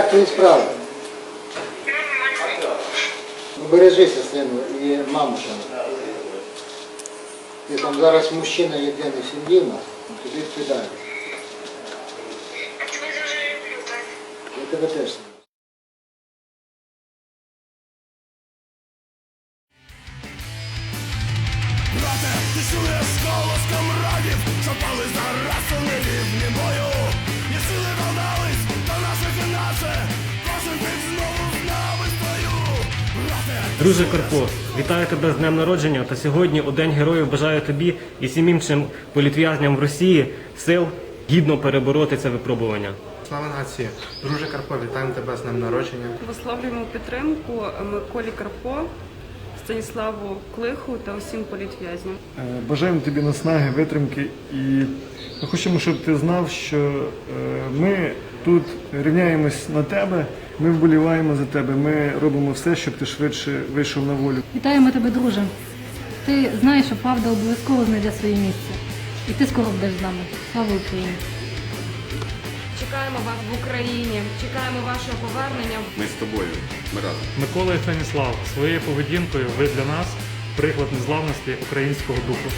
Як твої справи? Ну, Бережися, сину, і маму. Ти там зараз мужчина єдиний в сім'ї тобі відповідаю. Я тебе дуже люблю, так. Я тебе теж. Брате, ти чуєш голос камрадів, що пали зараз у Друже Карпо, вітаю тебе з днем народження та сьогодні у День Героїв бажаю тобі і всім іншим політв'язням в Росії сил гідно перебороти це випробування. Слава нації! Друже Карпо, вітаємо тебе з днем народження. Висловлюємо підтримку Миколі Карпо, Станіславу Клиху та усім політв'язням. Е, Бажаємо тобі наснаги, витримки і ми хочемо, щоб ти знав, що е, ми тут рівняємось на тебе, ми вболіваємо за тебе, ми робимо все, щоб ти швидше вийшов на волю. Вітаємо тебе, друже. Ти знаєш, що правда обов'язково знайде своє місце. І ти скоро будеш з нами. Слава Україні! Чекаємо вас в Україні, чекаємо вашого повернення. Ми з тобою. Ми разом. Микола і Станіслав, своєю поведінкою ви для нас приклад незламності українського духу.